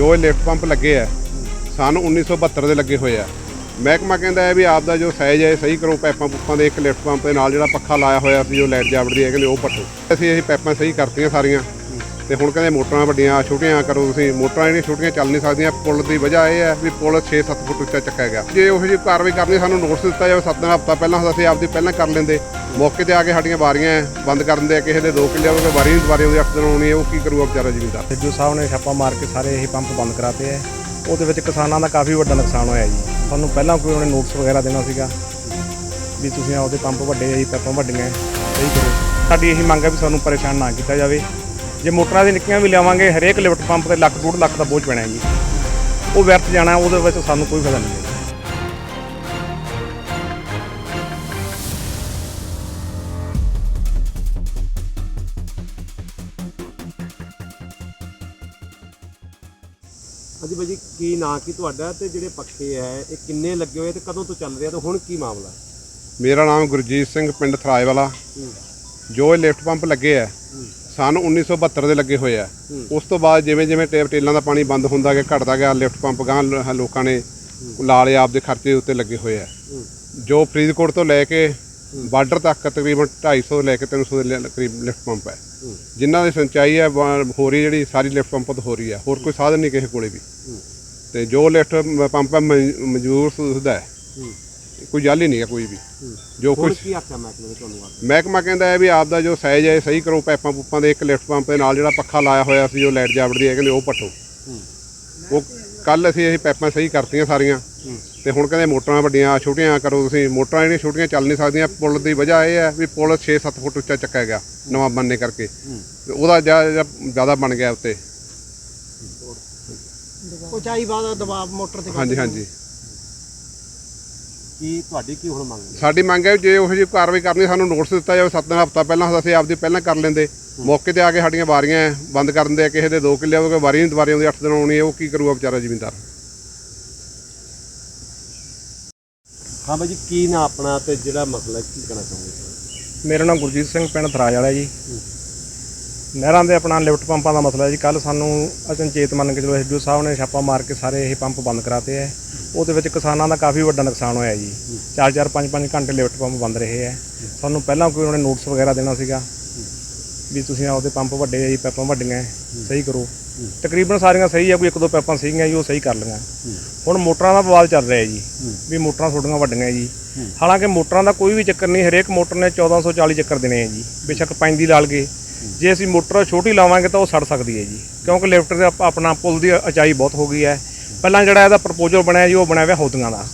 ਜੋ ਇਹ lift pump ਲੱਗੇ ਆ, ਸਨ 1972 ਦੇ ਲੱਗੇ ਹੋਏ ਆ। ਮਹਿਕਮਾ ਕਹਿੰਦਾ ਹੈ ਵੀ ਆਪ ਦਾ ਜੋ ਸਾਈਜ਼ ਹੈ ਸਹੀ ਕਰੋ ਪਾਈਪਾਂ ਪੁੱਪਾਂ ਦੇ ਇੱਕ ਲਿਫਟ ਪੰਪ ਦੇ ਨਾਲ ਜਿਹੜਾ ਪੱਖਾ ਲਾਇਆ ਹੋਇਆ ਸੀ, ਜੋ ਲਾਈਟ ਜਾਵੜਦੀ ਹੈ ਕਹਿੰਦੇ ਉਹ ਪੱਟੋ ਅਸੀਂ ਇਹ ਪਾਈਪਾਂ ਸਹੀ ਕਰਤੀਆਂ ਸਾਰੀਆਂ। ਤੇ ਹੁਣ ਕਹਿੰਦੇ ਮੋਟਰਾਂ ਵੱਡੀਆਂ ਛੋਟੀਆਂ ਕਰੋ ਤੁਸੀਂ। ਮੋਟਰਾਂ ਜਿਹੜੀਆਂ ਛੋਟੀਆਂ ਚੱਲ ਨਹੀਂ ਸਕਦੀਆਂ ਪੁਲ ਦੀ ਵਜ੍ਹਾ ਇਹ ਹੈ ਵੀ ਪੁਲ 6-7 ਫੁੱਟ ਉੱਚਾ ਚੱਕਿਆ ਗਿਆ। ਜੇ ਉਹ ਜਿਹੀ ਕਾਰਵਾਈ ਕਰਨੀ ਸਾਨੂੰ ਨੋਟਿਸ ਦਿੱਤਾ ਜਾਵੇ 7 ਦਿਨ ਹਫ਼ਤਾ ਪਹਿਲਾਂ ਅਸੀਂ ਆਪਦੀ ਪਹਿਲਾਂ ਕਰ ਲੈਂਦੇ। ਮੌਕੇ ਤੇ ਆ ਕੇ ਸਾਡੀਆਂ ਵਾਰੀਆਂ ਬੰਦ ਕਰ ਦਿੰਦੇ ਆ ਕਿਸੇ ਦੇ 2 ਕਿੱਲੇ ਉਹਦੇ ਵਾਰੀ ਨਹੀਂ ਦੁਬਾਰੇ ਉਹਦੇ 8 ਦਿਨ ਆਉਣੀ ਹੈ ਉਹ ਕੀ ਕਰੂਗਾ ਵਿਚਾਰਾ ਜ਼ਿਮੀਂਦਾਰ? ਸਿੱਧੂ ਸਾਹਿਬ ਨੇ ਛਾਪਾ ਮਾਰ ਕੇ ਸਾਰੇ ਇਹ ਪੰਪ ਬੰਦ ਕਰਾਤੇ ਹੈ ਉਹਦੇ ਵਿੱਚ ਕਿਸਾਨਾਂ ਦਾ ਕਾਫੀ ਵੱਡਾ ਨੁਕਸਾਨ ਹੋਇਆ ਜੀ। ਸਾਨੂੰ ਪਹਿਲਾਂ ਕੋਈ ਉਹਨੇ ਨੋਟਿਸ ਵਗੈਰਾ ਦੇਣਾ ਸੀਗਾ ਵੀ ਤੁਸੀਂ ਆਪਦੇ ਪੰਪ ਵੱਡੇ ਹੈ ਜੀ ਪੈਪਾਂ ਵੱਡੀਆਂ ਹੈ, ਸਹੀ ਕਰੋ। ਸਾਡੀ ਇਹੀ ਮੰਗ ਹੈ ਵੀ ਸਾਨੂੰ ਪਰੇਸ਼ਾਨ ਨਾ ਕੀਤਾ ਜਾਵੇ। ਜੇ ਮੋਟਰਾਂ ਦੀ ਨਿੱਕੀਆਂ ਵੀ ਲਿਆਵਾਂਗੇ ਹਰੇਕ ਲਿਫਟ ਪੰਪ ਤੇ ਲੱਖ ਡੂਢ ਲੱਖ ਦਾ ਬੋਝ ਪੈਣਾ ਹੈ ਜੀ। ਉਹ ਵਿਅਰਥ ਜਾਣਾ ਉਹਦੇ ਵਿੱਚ ਸਾਨੂੰ ਕੋਈ ਫਾਇਦਾ ਨਹੀਂ ਹੈ। ਹਾਂਜੀ ਭਾਜੀ ਕੀ ਨਾਂ ਕੀ ਤੁਹਾਡਾ ਤੇ ਜਿਹੜੇ ਪੱਖੇ ਹੈ ਇਹ ਕਿੰਨੇ ਲੱਗੇ ਹੋਏ ਤੇ ਕਦੋਂ ਤੋਂ ਚੱਲ ਰਿਹਾ ਤੇ ਹੁਣ ਕੀ ਮਾਮਲਾ ਮੇਰਾ ਨਾਮ ਗੁਰਜੀਤ ਸਿੰਘ ਪਿੰਡ ਥਰਾਏ ਵਾਲਾ ਜੋ ਇਹ ਲਿਫਟ ਪੰਪ ਲੱਗੇ ਆ ਸਨ 1972 ਦੇ ਲੱਗੇ ਹੋਏ ਆ। ਉਸ ਤੋਂ ਬਾਅਦ ਜਿਵੇਂ ਜਿਵੇਂ ਟੇਪ ਟੇਲਾਂ ਦਾ ਪਾਣੀ ਬੰਦ ਹੁੰਦਾ ਗਿਆ ਘਟਦਾ ਗਿਆ ਲਿਫਟ ਪੰਪ ਗਾਂ ਲੋਕਾਂ ਨੇ ਲਾ ਲਏ ਆਪਦੇ ਖਰਚੇ ਉੱਤੇ ਲੱਗੇ ਹੋਏ ਆ। ਜੋ ਫਰੀਦਕੋਟ ਤੋਂ ਲੈ ਕੇ ਬਾਰਡਰ ਤੱਕ ਤਕਰੀਬਨ 250 ਲੈ ਕੇ 300 ਦੇ ਕਰੀਬ ਲਿਫਟ ਪੰਪ ਹੈ। ਜਿਨ੍ਹਾਂ ਦੀ ਸਿੰਚਾਈ ਹੈ ਹੋ ਰਹੀ ਜਿਹੜੀ ਸਾਰੀ ਲਿਫਟ ਪੰਪ ਤੋਂ ਹੋ ਰਹੀ ਹੈ ਹੋਰ ਕੋਈ ਸਾਧਨ ਨਹੀਂ ਕਿਸੇ ਕੋਲੇ ਵੀ। ਤੇ ਜੋ ਲਿਫਟ ਪੰਪ ਹੈ ਮਨ- ਮਨਜ਼ੂਰ ਸੁਦਾ ਹੈ। ਕੋਈ ਜਾਲੀ ਨਹੀਂ ਹੈ ਕੋਈ ਵੀ। ਜੋ ਕੁਝ ਕੀ ਆਖਿਆ ਮਹਿਕਮੇ ਨੇ ਤੁਹਾਨੂੰ ਆ ਕੇ? ਮਹਿਕਮਾ ਕਹਿੰਦਾ ਹੈ ਵੀ ਆਪ ਦਾ ਜੋ ਸਾਈਜ਼ ਹੈ ਸਹੀ ਕਰੋ ਪਾਈਪਾਂ ਪੁੱਪਾਂ ਦੇ ਇੱਕ ਲਿਫਟ ਪੰਪ ਦੇ ਨਾਲ ਜਿਹੜਾ ਪੱਖਾ ਲਾਇਆ ਹੋਇਆ ਸੀ ਜੋ ਲਾਈਟ ਜਾਵੜਦੀ ਹੈ ਕਹਿੰਦੇ ਉਹ ਪੱਟੋ। ਉਹ ਕੱਲ ਅਸੀਂ ਇਹ ਪਾਈਪਾਂ ਸਹੀ ਕਰਤੀਆਂ ਸਾਰੀਆਂ। ਤੇ ਹੁਣ ਕਹਿੰਦੇ ਮੋਟਰਾਂ ਵੱਡੀਆਂ ਛੋਟੀਆਂ ਕਰੋ ਤੁਸੀਂ। ਮੋਟਰਾਂ ਜਿਹੜੀਆਂ ਛੋਟੀਆਂ ਚੱਲ ਨਹੀਂ ਸਕਦੀਆਂ। ਪੁਲ ਦੀ ਵਜ੍ਹਾ ਇਹ ਹੈ ਵੀ ਪੁਲ 6-7 ਫੁੱਟ ਉੱਚਾ ਚੱਕਿਆ ਗਿਆ ਨਵਾਂ ਬਣਨੇ ਕਰਕੇ। ਤੇ ਉਹਦਾ ਜ਼ਿਆਦਾ ਬਣ ਗਿਆ ਉੱਤੇ। ਉਚਾਈ ਬਾਅਦ ਦਬਾਅ ਮੋਟਰ ਤੇ ਹਾਂਜੀ ਹਾਂਜੀ। ਕੀ ਤੁਹਾਡੀ ਕੀ ਹੁਣ ਮੰਗ ਹੈ? ਸਾਡੀ ਮੰਗ ਹੈ ਜੇ ਉਹੋ ਜਿਹੀ ਕਾਰਵਾਈ ਕਰਨੀ ਸਾਨੂੰ ਨੋਟਿਸ ਦਿੱਤਾ ਜਾਵੇ 7 ਦਿਨ ਹਫ਼ਤਾ ਪਹਿਲਾਂ ਅਸੀਂ ਆਪਦੀ ਪਹਿਲਾਂ ਕਰ ਲੈਂਦੇ। ਮੌਕੇ ਤੇ ਆ ਕੇ ਸਾਡੀਆਂ ਵਾਰੀਆਂ ਬੰਦ ਕਰ ਦਿੰਦੇ ਆ ਕਿਸੇ ਦੇ 2 ਕਿੱਲੇ ਉਹਦੇ ਵਾਰੀ ਨਹੀਂ ਦੁਬਾਰੇ ਆਉਂਦੀ 8 ਦਿਨ ਆਉਣੀ ਹੈ ਉਹ ਕੀ ਕਰੂਗਾ ਵਿਚਾਰਾ ਜ਼ਿਮੀਂਦਾਰ ਹਾਂ ਭਾਜੀ ਕੀ ਨਾਂ ਆਪਣਾ ਤੇ ਜਿਹੜਾ ਮਸਲਾ ਹੈ, ਕੀ ਕਹਿਣਾ ਚਾਹੋਗੇ? ਮੇਰਾ ਨਾਮ ਗੁਰਜੀਤ ਸਿੰਘ ਪਿੰਡ ਥਰਾਜ ਵਾਲਾ ਜੀ। ਨਹਿਰਾਂ ਦੇ ਆਪਣਾ ਲਿਫਟ ਪੰਪਾਂ ਦਾ ਮਸਲਾ ਹੈ ਜੀ। ਕੱਲ ਸਾਨੂੰ ਅਚਨਚੇਤ ਮੰਨ ਕੇ ਚਲੋ ਐਸਡੀਓ ਸਾਹਿਬ ਨੇ ਛਾਪਾ ਮਾਰ ਕੇ ਸਾਰੇ ਇਹ ਪੰਪ ਬੰਦ ਕਰਾਤੇ ਹੈ। ਉਹਦੇ ਵਿੱਚ ਕਿਸਾਨਾਂ ਦਾ ਕਾਫੀ ਵੱਡਾ ਨੁਕਸਾਨ ਹੋਇਆ ਜੀ। 4-4 5-5 ਘੰਟੇ ਲਿਫਟ ਪੰਪ ਬੰਦ ਰਹੇ ਹੈ। ਸਾਨੂੰ ਪਹਿਲਾਂ ਕੋਈ ਉਹਨੇ ਨੋਟਿਸ ਵਗੈਰਾ ਦੇਣਾ ਸੀਗਾ ਵੀ ਤੁਸੀਂ ਆਪਦੇ ਪੰਪ ਵੱਡੇ ਆ ਜੀ ਪੈਪਾਂ ਵੱਡੀਆਂ ਸਹੀ ਕਰੋ। ਤਕਰੀਬਨ ਸਾਰੀਆਂ ਸਹੀ ਆ, ਕੋਈ ਇੱਕ ਦੋ ਪੈਪਾਂ ਸਹੀਆਂ ਜੀ, ਉਹ ਸਹੀ ਕਰ ਲਈਆਂ। ਹੁਣ ਮੋਟਰਾਂ ਦਾ ਵਿਵਾਦ ਚੱਲ ਰਿਹਾ ਜੀ, ਵੀ ਮੋਟਰਾਂ ਤੁਹਾਡੀਆਂ ਵੱਡੀਆਂ ਜੀ। ਹਾਲਾਂਕਿ ਮੋਟਰਾਂ ਦਾ ਕੋਈ ਵੀ ਚੱਕਰ ਨਹੀਂ, ਹਰੇਕ ਮੋਟਰ ਨੇ 1440 ਚੱਕਰ ਦੇਣੇ ਆ ਜੀ, ਬੇਸ਼ੱਕ ਪੈਂਦੀ ਦੀ ਲਾਲ ਗਏ ਜੇ ਅਸੀਂ ਮੋਟਰ ਛੋਟੀ ਲਾਵਾਂਗੇ ਤਾਂ ਉਹ ਸੜ ਸਕਦੀ ਹੈ ਜੀ, ਕਿਉਂਕਿ ਲਿਫਟ ਦੇ ਆਪਣਾ ਪੁਲ ਦੀ ਉਚਾਈ ਬਹੁਤ ਹੋ ਗਈ ਹੈ। ਪਹਿਲਾਂ ਜਿਹੜਾ ਇਹਦਾ ਪ੍ਰਪੋਜ਼ਲ ਬਣਿਆ ਜੀ ਉਹ ਬਣਿਆ ਹੋਇਆ ਹੌਦੀਆਂ ਦਾ।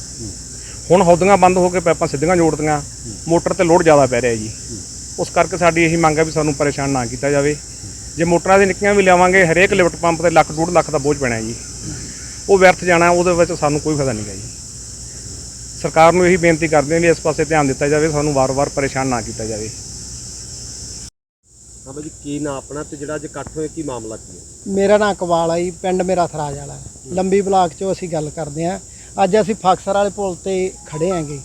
ਹੁਣ ਹੌਦੀਆਂ ਬੰਦ ਹੋ ਕੇ ਪੈਪਾਂ ਸਿੱਧੀਆਂ ਜੋੜਦੀਆਂ ਮੋਟਰ ਤੇ ਲੋਡ ਜ਼ਿਆਦਾ ਪੈ ਰਿਹਾ ਜੀ। ਉਸ ਕਰਕੇ ਸਾਡੀ ਇਹੀ ਮੰਗ ਹੈ ਵੀ ਸਾਨੂੰ ਪਰੇਸ਼ਾਨ ਨਾ ਕੀਤਾ ਜਾਵੇ। ਜੇ ਮੋਟਰਾਂ ਦੀ ਨਿੱਕੀਆਂ ਵੀ ਲਿਆਵਾਂਗੇ ਹਰੇਕ ਲਿਫਟ ਪੰਪ ਤੇ ਲੱਖ ਡੂਢ ਲੱਖ ਦਾ ਬੋਝ ਪੈਣਾ ਜੀ। ਉਹ ਵਿਅਰਥ ਜਾਣਾ ਉਹਦੇ ਵਿੱਚ ਸਾਨੂੰ ਕੋਈ ਫਾਇਦਾ ਨਹੀਂ ਗਾ ਜੀ। ਸਰਕਾਰ ਨੂੰ ਇਹੀ ਬੇਨਤੀ ਕਰਦੇ ਹਾਂ ਵੀ ਇਸ ਪਾਸੇ ਧਿਆਨ ਦਿੱਤਾ ਜਾਵੇ ਸਾਨੂੰ ਵਾਰ-ਵਾਰ ਪਰੇਸ਼ਾਨ ਨਾ ਕੀਤਾ ਜਾਵੇ। ਹਾਂ ਭਾਜੀ ਕੀ ਨਾਂ ਆਪਣਾ ਤੇ ਜਿਹੜਾ ਅੱਜ ਇਕੱਠ ਹੋਇਆ ਕੀ ਮਾਮਲਾ ਕੀ ਹੈ? ਮੇਰਾ ਨਾਂ ਕਵਾਲ ਆ ਜੀ ਪਿੰਡ ਮੇਰਾ ਥਰਾਜ ਵਾਲਾ। ਹੈ। ਲੰਬੀ ਬਲਾਕ ਚੋਂ ਅਸੀਂ ਗੱਲ ਕਰਦੇ ਆਂ ਅੱਜ ਅਸੀਂ ਫਾਕਸਰ ਵਾਲੇ ਪੁਲ ਤੇ ਖੜੇ ਆਂਗੇ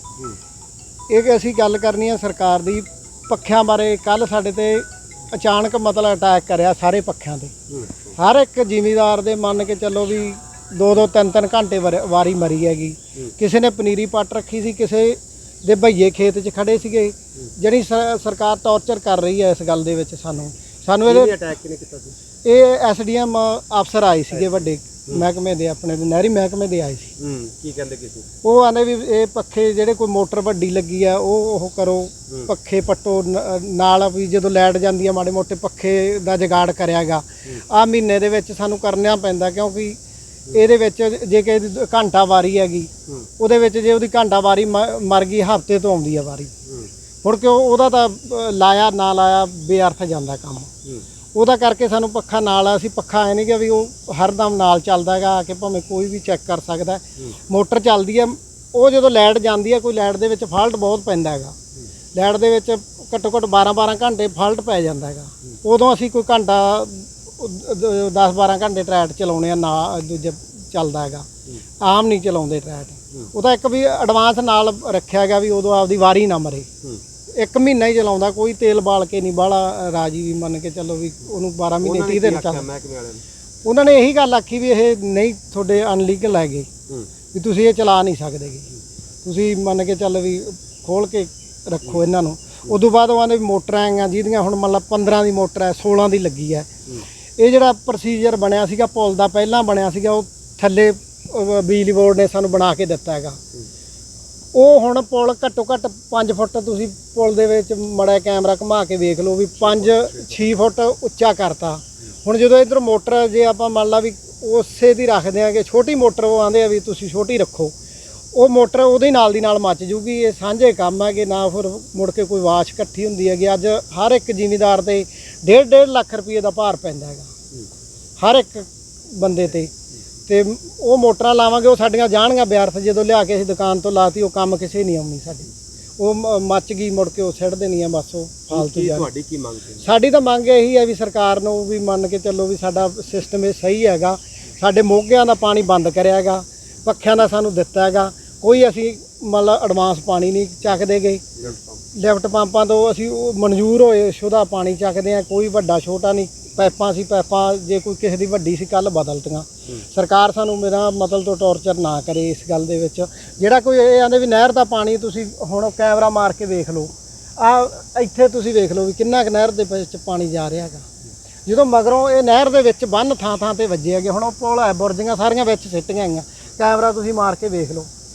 ਇਹ ਕਿ ਅਸੀਂ ਗੱਲ ਕਰਨੀ ਆ ਸਰਕਾਰ ਦੀ ਪੱਖਿਆਂ ਬਾਰੇ ਕੱਲ ਸਾਡੇ ਤੇ ਅਚਾਨਕ ਮਤਲਬ ਅਟੈਕ ਕਰਿਆ ਸਾਰੇ ਪੱਖਿਆਂ ਤੇ। ਹਰ ਇੱਕ ਜ਼ਿਮੀਦਾਰ ਦੇ ਮੰਨ ਕੇ ਚੱਲੋ ਵੀ ਦੋ ਦੋ ਤਿੰਨ ਤਿੰਨ ਘੰਟੇ ਵਰ- ਮਰੀ ਹੈਗੀ। ਕਿਸੇ ਨੇ ਪਨੀਰੀ ਪੱਟ ਰੱਖੀ ਸੀ ਕਿਸੇ ਦੇ ਭਈਏ ਖੇਤ 'ਚ ਖੜੇ ਸੀਗੇ। ਜਿਹੜੀ ਸਰਕਾਰ ਟੌਰਚਰ ਕਰ ਰਹੀ ਹੈ ਇਸ ਗੱਲ ਦੇ ਵਿੱਚ ਸਾਨੂੰ। ਸਾਨੂੰ ਇਹਦੇ ਅਟੈਕ ਕਿਨੇ ਕੀਤਾ ਸੀ? ਇਹ ਐਸਡੀਐਮ ਅਫਸਰ ਆਏ ਸੀਗੇ ਵੱਡੇ। ਮਹਿਕਮੇ ਦੇ ਆਪਣੇ ਦੇ ਨਹਿਰੀ ਮਹਿਕਮੇ ਦੇ ਆਏ ਸੀ। ਹੂੰ ਕੀ ਕਹਿੰਦੇ ਕੀ ਸੀ? ਉਹ ਆਂਦੇ ਵੀ ਇਹ ਪੱਖੇ ਜਿਹੜੇ ਕੋਈ ਮੋਟਰ ਵੱਡੀ ਲੱਗੀ ਆ ਉਹ ਉਹ ਕਰੋ। ਪੱਖੇ ਪੱਟੋ ਨ- ਨਾਲ ਵੀ ਜਦੋਂ ਲਾਈਟ ਜਾਂਦੀ ਆ ਮਾੜੇ ਮੋਟੇ ਪੱਖੇ ਦਾ ਜਗਾੜ ਕਰਿਆਗਾ। ਆ ਮਹੀਨੇ ਦੇ ਵਿੱਚ ਸਾਨੂੰ ਕਰਨਾ ਪੈਂਦਾ ਕਿਉਂਕਿ ਇਹਦੇ ਵਿੱਚ ਜੇ ਕਿ ਇਹਦੀ ਘੰਟਾ ਵਾਰੀ ਹੈਗੀ ਉਹਦੇ ਵਿੱਚ ਜੇ ਉਹਦੀ ਘੰਟਾ ਵਾਰੀ ਮ- ਮਰ ਗਈ ਹਫ਼ਤੇ ਤੋਂ ਆਉਂਦੀ ਆ ਵਾਰੀ। ਹੁਣ ਕਿਉਂ ਉਹਦਾ ਤਾਂ ਅ, ਲਾਇਆ ਨਾ ਲਾਇਆ ਬੇਅਰਥ ਜਾਂਦਾ ਕੰਮ। ਉਹਦਾ ਕਰਕੇ ਸਾਨੂੰ ਪੱਖਾ ਨਾਲ ਆ, ਅਸੀਂ ਪੱਖਾ ਐ ਨਹੀਂ ਕਿ ਵੀ ਉਹ ਹਰਦਮ ਨਾਲ ਚੱਲਦਾ ਹੈਗਾ ਆ ਕੇ ਭਾਵੇਂ ਕੋਈ ਵੀ ਚੈੱਕ ਕਰ ਸਕਦਾ। ਮੋਟਰ ਚੱਲਦੀ ਹੈ ਉਹ ਜਦੋਂ ਲਾਈਟ ਜਾਂਦੀ ਹੈ ਕੋਈ ਲਾਈਟ ਦੇ ਵਿੱਚ ਫਾਲਟ ਬਹੁਤ ਪੈਂਦਾ ਹੈਗਾ। ਲਾਈਟ ਦੇ ਵਿੱਚ ਘੱਟੋ ਘੱਟ 12 12 ਘੰਟੇ ਫਾਲਟ ਪੈ ਜਾਂਦਾ ਹੈਗਾ। ਉਦੋਂ ਅਸੀਂ ਕੋਈ ਘੰਟਾ 10 12 ਘੰਟੇ ਟਰੈਟ ਚਲਾਉਣੇ ਆ ਨਾ ਦੂਜਾ ਚੱਲਦਾ ਹੈਗਾ। ਆਮ ਨਹੀਂ ਚਲਾਉਂਦੇ ਟਰੈਟ ਉਹਦਾ ਇੱਕ ਵੀ ਐਡਵਾਂਸ ਨਾਲ ਰੱਖਿਆ ਗਿਆ ਵੀ ਉਦੋਂ ਆਪਦੀ ਵਾਰੀ ਨਾ ਮਰੇ। ਇੱਕ ਮਹੀਨਾ ਹੀ ਚਲਾਉਂਦਾ ਕੋਈ ਤੇਲ ਬਾਲ ਕੇ ਨਹੀਂ ਬਾਹਲਾ ਰਾਜੀ ਵੀ ਮੰਨ ਕੇ ਚੱਲੋ ਵੀ ਉਹਨੂੰ 12 ਮਹੀਨੇ 30 ਦਿਨ ਚੱਲ ਮਹਿਕਮੇ ਵਾਲਿਆਂ ਨੇ? ਉਹਨਾਂ ਨੇ ਇਹੀ ਗੱਲ ਆਖੀ ਵੀ ਇਹ ਨਹੀਂ ਤੁਹਾਡੇ ਅਨਲੀਗਲ ਹੈਗੇ। ਵੀ ਤੁਸੀਂ ਇਹ ਚਲਾ ਨਹੀਂ ਸਕਦੇਗੇ ਤੁਸੀਂ ਮੰਨ ਕੇ ਚੱਲ ਵੀ ਖੋਲ ਕੇ ਰੱਖੋ ਇਹਨਾਂ ਨੂੰ। ਉਦੋਂ ਬਾਅਦ ਉਹ ਆਂਦੇ ਵੀ ਮੋਟਰਾਂ ਆਈਆਂ ਜਿਹਦੀਆਂ ਹੁਣ ਮੰਨ ਲਾ 15 ਦੀ ਮੋਟਰ ਹੈ 16 ਦੀ ਲੱਗੀ ਹੈ। ਇਹ ਜਿਹੜਾ ਪ੍ਰੋਸੀਜਰ ਬਣਿਆ ਸੀਗਾ ਪੁਲ ਦਾ ਪਹਿਲਾਂ ਬਣਿਆ ਸੀਗਾ ਉਹ ਥੱਲੇ ਬਿਜਲੀ ਬੋਰਡ ਨੇ ਸਾਨੂੰ ਬਣਾ ਕੇ ਦਿੱਤਾ ਹੈਗਾ। ਉਹ ਹੁਣ ਪੁਲ ਘੱਟੋ ਘੱਟ 5 ਫੁੱਟ ਤੁਸੀਂ ਪੁਲ ਦੇ ਵਿੱਚ ਮੜਾ ਕੈਮਰਾ ਘੁਮਾ ਕੇ ਵੇਖ ਲਓ ਵੀ 5 6 ਫੁੱਟ ਉੱਚਾ ਕਰਤਾ। ਹੁਣ ਜਦੋਂ ਇਧਰ ਮੋਟਰ ਜੇ ਆਪਾਂ ਮੰਨ ਲਾ ਵੀ ਉਸੇ ਦੀ ਰੱਖਦੇ ਆਂਗੇ ਛੋਟੀ ਮੋਟਰ ਉਹ ਆਂਦੇ ਆ ਵੀ ਤੁਸੀਂ ਛੋਟੀ ਰੱਖੋ ਉਹ ਮੋਟਰ ਉਹਦੇ ਨਾਲ ਦੀ ਨਾਲ ਮੱਚ ਜੂਗੀ। ਇਹ ਸਾਂਝੇ ਕੰਮ ਹੈਗੇ ਨਾ ਫਿਰ ਮੁੜ ਕੇ ਕੋਈ ਵਾਸ਼ ਇਕੱਠੀ ਹੁੰਦੀ ਹੈਗੀ। ਅੱਜ ਹਰ ਇੱਕ ਜ਼ਿਮੀਂਦਾਰ ਤੇ 1.5 1.5 ਲੱਖ ਰੁਪਏ ਦਾ ਭਾਰ ਪੈਂਦਾ ਹੈਗਾ। ਹਰ ਇੱਕ ਬੰਦੇ ਤੇ। ਤੇ ਉਹ ਮੋਟਰਾਂ ਲਾਵਾਂਗੇ ਉਹ ਸਾਡੀਆਂ ਜਾਣਗੀਆਂ ਬਿਆਰਥ ਜਦੋਂ ਲਿਆ ਕੇ ਅਸੀਂ ਦੁਕਾਨ ਤੋਂ ਲਾਤੀ ਉਹ ਕੰਮ ਕਿਸੇ ਨਹੀਂ ਆਉਣੀ ਸਾਡੀ। ਉਹ ਮ- ਮੱਚ ਗਈ ਮੁੜ ਕੇ ਉਹ ਸਿੱਟ ਦੇਣੀ ਆ ਬਸ ਉਹ ਫਾਲਤੂ ਕੀ ਜਾਣ। ਤੁਹਾਡੀ ਕੀ ਮੰਗ ਹੈ ਸਾਡੀ ਤਾਂ ਮੰਗ ਇਹੀ ਹੈ ਵੀ ਸਰਕਾਰ ਨੂੰ ਵੀ ਮੰਨ ਕੇ ਚੱਲੋ ਵੀ ਸਾਡਾ ਸਿਸਟਮ ਇਹ ਸਹੀ ਹੈਗਾ। ਸਾਡੇ ਮੋਗਿਆਂ ਦਾ ਪਾਣੀ ਬੰਦ ਕਰਿਆ ਹੈਗਾ ਪੱਖਿਆਂ ਦਾ ਸਾਨੂੰ ਦਿੱਤਾ ਹੈਗਾ। ਕੋਈ ਅਸੀਂ ਮਤਲਬ ਐਡਵਾਂਸ ਪਾਣੀ ਨਹੀਂ ਚੱਕਦੇ ਗਏ ਲਿਫਟ ਪੰਪਾਂ ਤੋਂ ਅਸੀਂ ਉਹ ਮਨਜ਼ੂਰ ਹੋਏ ਸ਼ੁਦਾ ਪਾਣੀ ਚੱਕਦੇ ਆ ਕੋਈ ਵੱਡਾ ਛੋਟਾ ਨਹੀਂ ਪਾਈਪਾਂ ਸੀ ਪਾਈਪਾਂ ਜੇ ਕੋਈ ਕਿਸੇ ਦੀ ਵੱਡੀ ਸੀ ਕੱਲ ਬਦਲਤੀਆਂ। ਸਰਕਾਰ ਸਾਨੂੰ ਮੇਰਾ ਮਤਲਬ ਤੋਂ ਟੌਰਚਰ ਨਾ ਕਰੇ ਇਸ ਗੱਲ ਦੇ ਵਿੱਚ। ਜਿਹੜਾ ਕੋਈ ਇਹ ਆਂਦੇ ਵੀ ਨਹਿਰ ਦਾ ਪਾਣੀ ਤੁਸੀਂ ਹੁਣ ਕੈਮਰਾ ਮਾਰ ਕੇ ਵੇਖ ਲਓ ਆ ਇੱਥੇ ਤੁਸੀਂ ਵੇਖ ਲਓ ਵੀ ਕਿੰਨਾ ਕੁ ਨਹਿਰ ਦੇ ਵਿੱਚ ਪਾਣੀ ਜਾ ਰਿਹਾ ਹੈਗਾ। ਜਦੋਂ ਮਗਰੋਂ ਇਹ ਨਹਿਰ ਦੇ ਵਿੱਚ ਬੰਨ ਥਾਂ ਥਾਂ ਤੇ ਵੱਜੇ ਹੈਗੇ ਹੁਣ ਉਹ ਪੁਲ ਹੈ ਬੁਰਜੀਆਂ ਸਾਰੀਆਂ ਵਿੱਚ ਸਿੱਟੀਆਂ ਗਈਆਂ ਕੈਮਰਾ ਤੁਸੀਂ ਮਾਰ ਕੇ ਵੇਖ ਲਓ।